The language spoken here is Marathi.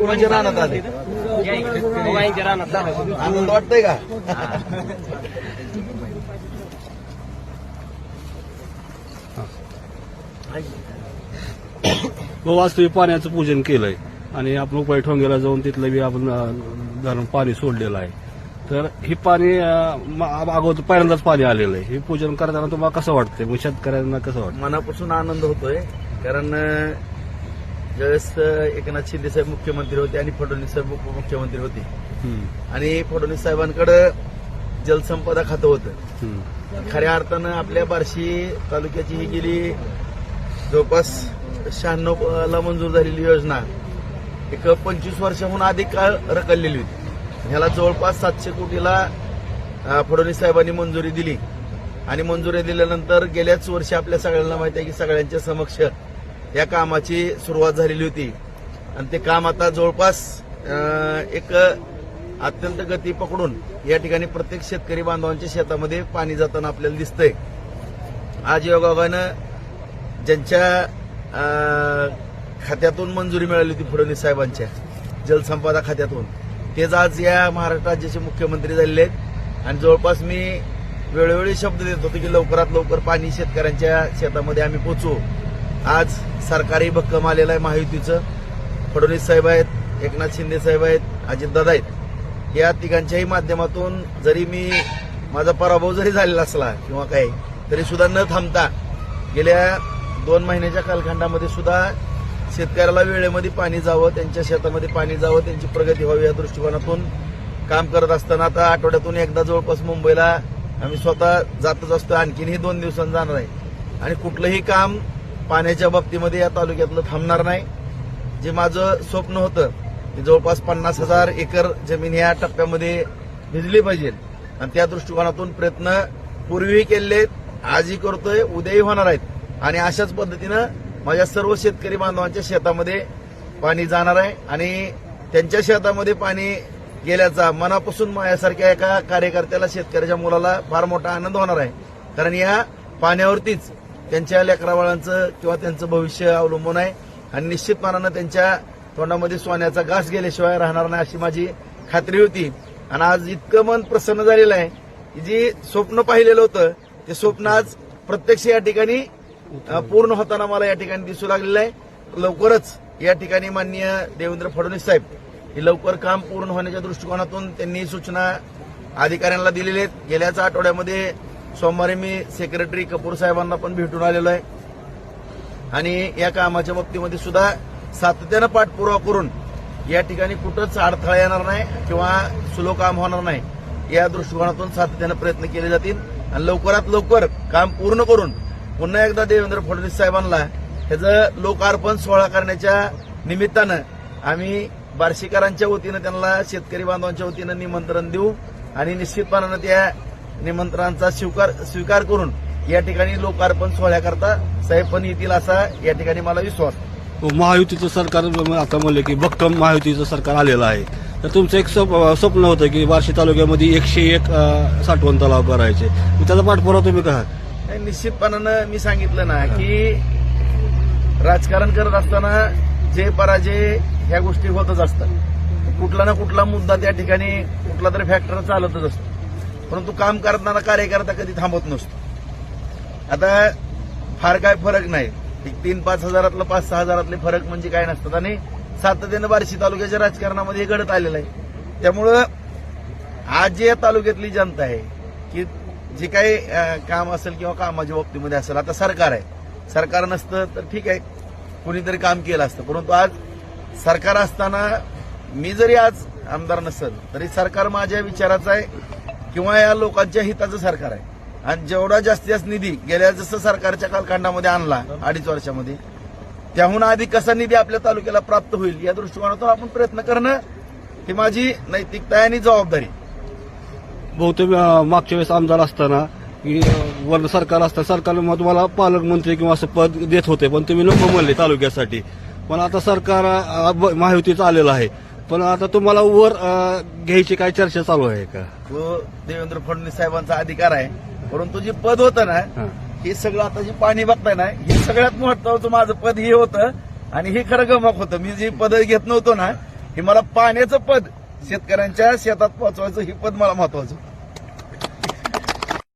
कोणाच्या रानात आले. आनंद वाटतंय का? व वास्तविक पाण्याचं पूजन केलंय आणि आपण उपाय ठोंगेला जाऊन तिथलं बी आपण धरण पाणी सोडलेलं आहे. तर हे पाणी अगोदर पहिल्यांदाच पाणी आलेलं आहे. हे पूजन करताना तुम्हाला कसं वाटतंय? मग शेतकऱ्यांना कसं वाटतं मनापासून आनंद होतोय. कारण ज्यावेळेस एकनाथ शिंदे साहेब मुख्यमंत्री होते आणि फडणवीस साहेब उपमुख्यमंत्री होते. आणि फडणवीस साहेबांकडे जलसंपदा खातं होतं. खऱ्या अर्थानं आपल्या बार्शी तालुक्याची ही गेली जवळपास शहाण्णव ला मंजूर झालेली योजना एक पंचवीस वर्षाहून अधिक काळ रखडलेली होती. ह्याला जवळपास सातशे कोटीला फडणवीस साहेबांनी मंजुरी दिली. आणि मंजुरी दिल्यानंतर गेल्याच वर्षी आपल्या सगळ्यांना माहिती आहे की सगळ्यांच्या समक्ष या कामाची सुरुवात झालेली होती. आणि ते काम आता जवळपास एक अत्यंत गती पकडून या ठिकाणी प्रत्येक शेतकरी बांधवांच्या शेतामध्ये पाणी जाताना आपल्याला दिसतंय. आज योगायोगानं ज्यांच्या खात्यातून मंजुरी मिळाली होती फडणवीस साहेबांच्या जलसंपदा खात्यातून तेच आज या महाराष्ट्र राज्याचे मुख्यमंत्री झालेले आहेत. आणि जवळपास मी वेळोवेळी शब्द देत होतो की लवकरात लवकर पाणी शेतकऱ्यांच्या शेतामध्ये आम्ही पोचवू आज सरकारी भक्कम आलेलं आहे महायुतीचं. फडणवीस साहेब आहेत एकनाथ शिंदे साहेब आहेत अजितदादा आहेत. या तिघांच्याही माध्यमातून जरी मी माझा पराभव जरी झालेला असला किंवा काही तरी सुद्धा न थांबता गेल्या दोन महिन्याच्या कालखंडामध्ये सुद्धा शेतकऱ्याला वेळेमध्ये पाणी जावं त्यांच्या शेतामध्ये पाणी जावं त्यांची प्रगती व्हावी या दृष्टिकोनातून काम करत असताना आता आठवड्यातून एकदा जवळपास मुंबईला आम्ही स्वतः जातच असतो. आणखीनही दोन दिवसांनी जाणार आहे. आणि कुठलंही काम पाण्याच्या बाबतीमध्ये या तालुक्यातलं थांबणार नाही. जे माझं स्वप्न होतं की जवळपास पन्नास हजार एकर जमीन या टप्प्यामध्ये भिजली पाहिजे. आणि त्या दृष्टिकोनातून प्रयत्न पूर्वीही केलेले आहेत आजही करतोय उद्याही होणार आहेत. आणि अशाच पद्धतीनं माझ्या सर्व शेतकरी बांधवांच्या शेतामध्ये पाणी जाणार आहे. आणि त्यांच्या शेतामध्ये पाणी गेल्याचा मनापासून माझ्यासारख्या एका कार्यकर्त्याला शेतकऱ्याच्या मुलाला फार मोठा आनंद होणार आहे. कारण या पाण्यावरतीच त्यांच्या लेकराबाळांचं किंवा त्यांचं भविष्य अवलंबून आहे. आणि निश्चितपणानं त्यांच्या तोंडामध्ये सोन्याचा घास गेल्याशिवाय राहणार नाही अशी माझी खात्री होती. आणि आज इतकं मन प्रसन्न झालेलं आहे की जी स्वप्न पाहिलेलं होतं ते स्वप्न आज प्रत्यक्ष या ठिकाणी पूर्ण होताना मला या ठिकाणी दिसू लागलेलं आहे. लवकरच या ठिकाणी माननीय देवेंद्र फडणवीस साहेब हे लवकर काम पूर्ण होण्याच्या दृष्टिकोनातून त्यांनी सूचना अधिकाऱ्यांना दिलेल्या आहेत. गेल्याच आठवड्यामध्ये सोमवारी मी सेक्रेटरी कपूर साहेबांना पण भेटून आलेलो आहे. आणि या कामाच्या बाबतीमध्ये सुद्धा सातत्यानं पाठपुरावा करून या ठिकाणी कुठंच अडथळा येणार नाही किंवा सुलो काम होणार नाही. या दृष्टिकोनातून सातत्यानं प्रयत्न केले जातील. आणि लवकरात लवकर काम पूर्ण करून पुन्हा एकदा देवेंद्र फडणवीस साहेबांना ह्याचं लोकार्पण सोहळा करण्याच्या निमित्तानं आम्ही बार्शीकरांच्या वतीनं त्यांना शेतकरी बांधवांच्या वतीनं निमंत्रण देऊ. आणि निश्चितपणानं त्या निमंत्रणाचा स्वीकार स्वीकार करून या ठिकाणी लोकार्पण सोहळ्याकरता साहेब पण येतील असा या ठिकाणी मला विश्वास. व महायुतीचं सरकार आता म्हणलं की भक्कम महायुतीचं सरकार आलेलं आहे. तर तुमचं एक स्वप- स्वप्न होतं की बार्शी तालुक्यामध्ये एकशे एक साठवण तलाव करायचे. त्याचा पाठपुरावा तुम्ही का नाही, निश्चितपणानं मी सांगितलं ना की राजकारण करत असताना जे पराजय ह्या गोष्टी होतच असतात. कुठला ना कुठला मुद्दा त्या ठिकाणी कुठला तरी फॅक्टर चालतच असतो. परंतु काम करताना कार्यकर्ता कधी थांबत नसतो. आता फार काय फरक नाही. एक तीन पाच हजारातलं पाच सहा हजारातले फरक म्हणजे काय नसतात. आणि सातत्यानं बार्शी तालुक्याच्या राजकारणामध्ये हे घडत आलेलं आहे. त्यामुळं आज जे या तालुक्यातली जनता आहे की जे काही काम असेल किंवा कामाच्या बाबतीमध्ये असेल आता सरकार आहे. सरकार नसतं तर ठीक आहे. कुणीतरी काम केलं असतं. परंतु आज सरकार असताना मी जरी आज आमदार नसेल तरी सरकार माझ्या विचाराचं आहे किंवा या लोकांच्या हिताचं सरकार आहे. आणि जेवढा जास्तीत जास्त निधी गेल्या जसं सरकारच्या कालखंडामध्ये आणला अडीच वर्षामध्ये त्याहून आधी कसा निधी आपल्या तालुक्याला प्राप्त होईल या दृष्टिकोनातून आपण प्रयत्न करणं ही माझी नैतिकता आहे आणि जबाबदारी. बहुतेक मागच्या वेळेस आमदार असताना की वर सरकार असताना सरकारनं मग तुम्हाला पालकमंत्री किंवा असं पद देत होते पण तुम्ही नको म्हणले तालुक्यासाठी. पण आता सरकार ब- महायुतीचं आलेलं आहे. पण आता तुम्हाला वर अं, घ्यायची काय चर्चा चालू आहे का? तो देवेंद्र फडणवीस साहेबांचा अधिकार आहे. परंतु जे पद होतं ना हा. हे सगळं आता जे पाणी बघताय ना हे सगळ्यात महत्वाचं माझं पद हे होतं आणि हे खरं गमक होतं. मी जे पद घेत नव्हतो ना हे मला पाण्याचं पद शेतकऱ्यांच्या शेतात पोहोचवायचं हे पद मला महत्वाचं